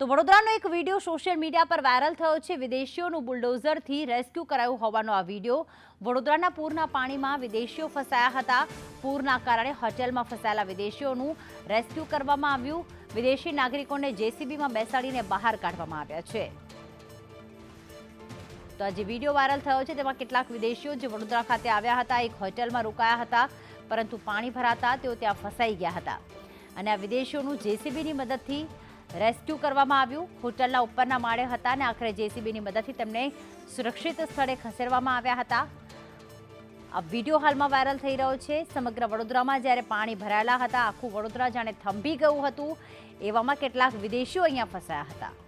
તો વડોદરાનો એક વીડિયો સોશિયલ મીડિયા પર વાયરલ થયો છે. વિદેશીઓનું બુલડોઝરથી રેસ્ક્યુ કરાયું હોવાનો આ વીડિયો. વડોદરાના પૂરના પાણીમાં વિદેશીઓ ફસાયા હતા. પૂરના કારણે હોટેલમાં ફસાયેલા વિદેશીઓનું રેસ્ક્યુ કરવામાં આવ્યું. વિદેશી નાગરિકોને જેસીબીમાં બેસાડીને બહાર કાઢવામાં આવ્યા છે. તો આ જે વીડિયો વાયરલ થયો છે. તેમાં કેટલાક વિદેશીઓ જે વડોદરા ખાતે આવ્યા હતા, એક હોટેલમાં રોકાયા હતા, પરંતુ પાણી ભરાતા તેઓ ત્યાં ફસાઈ ગયા હતા. અને આ વિદેશીઓનું જેસીબીની મદદથી રેસ્ક્યુ કરવામાં આવ્યું. હોટલના ઉપરના માળે હતા અને આખરે જેસીબીની મદદથી તેમને સુરક્ષિત સ્થળે ખસેડવામાં આવ્યા હતા. આ વીડિયો હાલમાં વાયરલ થઈ રહ્યો છે. સમગ્ર વડોદરામાં જ્યારે પાણી ભરાયેલા હતા, આખું વડોદરા જાણે થંભી ગયું હતું. એવામાં કેટલાક વિદેશીઓ અહીંયા ફસાયા હતા.